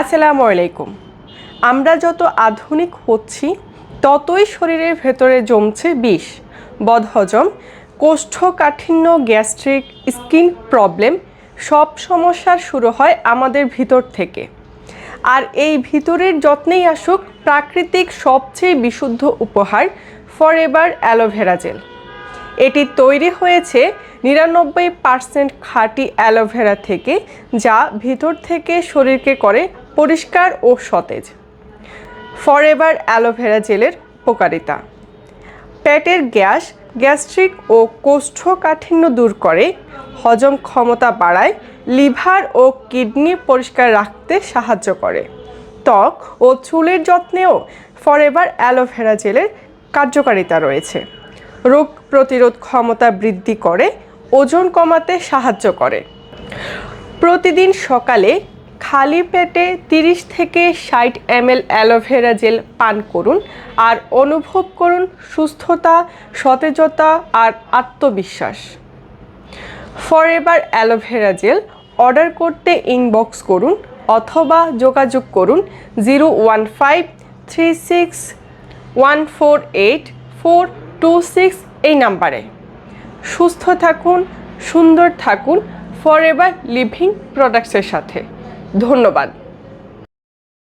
আসসালামু আলাইকুম। আমরা যত আধুনিক হচ্ছি, ততই শরীরের ভেতরে জমছে বিষ, বদহজম, কোষ্ঠকাঠিন্য, গ্যাস্ট্রিক, স্কিন প্রবলেম, সব সমস্যার শুরু হয় আমাদের ভিতর থেকে। আর এই ভিতরের যত্নেই আসুক প্রাকৃতিক সবচেয়ে বিশুদ্ধ উপহার ফরএভার অ্যালোভেরা জেল এটি তৈরি হয়েছে নিরানব্বই পার্সেন্ট খাঁটি অ্যালোভেরা থেকে, যা ভিতর থেকে শরীরকে করে পরিষ্কার ও সতেজ। ফরএভার অ্যালোভেরা জেলের উপকারিতা। পেটের গ্যাস, গ্যাস্ট্রিক ও কোষ্ঠকাঠিন্য দূর করে, হজম ক্ষমতা বাড়ায়, লিভার ও কিডনি পরিষ্কার রাখতে সাহায্য করে। ত্বক ও চুলের যত্নেও ফরএভার অ্যালোভেরা জেলের কার্যকারিতা রয়েছে। রোগ প্রতিরোধ ক্ষমতা বৃদ্ধি করে, ওজন কমাতে সাহায্য করে। প্রতিদিন সকালে খালি পেটে তিরিশ থেকে ষাট এম এল অ্যালোভেরা জেল পান করুন আর অনুভব করুন সুস্থতা, সতেজতা আর আত্মবিশ্বাস। Forever aloe vera gel order করতে ইনবক্স করুন অথবা যোগাযোগ করুন zero one five three six one four eight four two six এই নাম্বারে। সুস্থ থাকুন, সুন্দর থাকুন ফরএভার লিভিং প্রোডাক্টসের সাথে। ধন্যবাদ।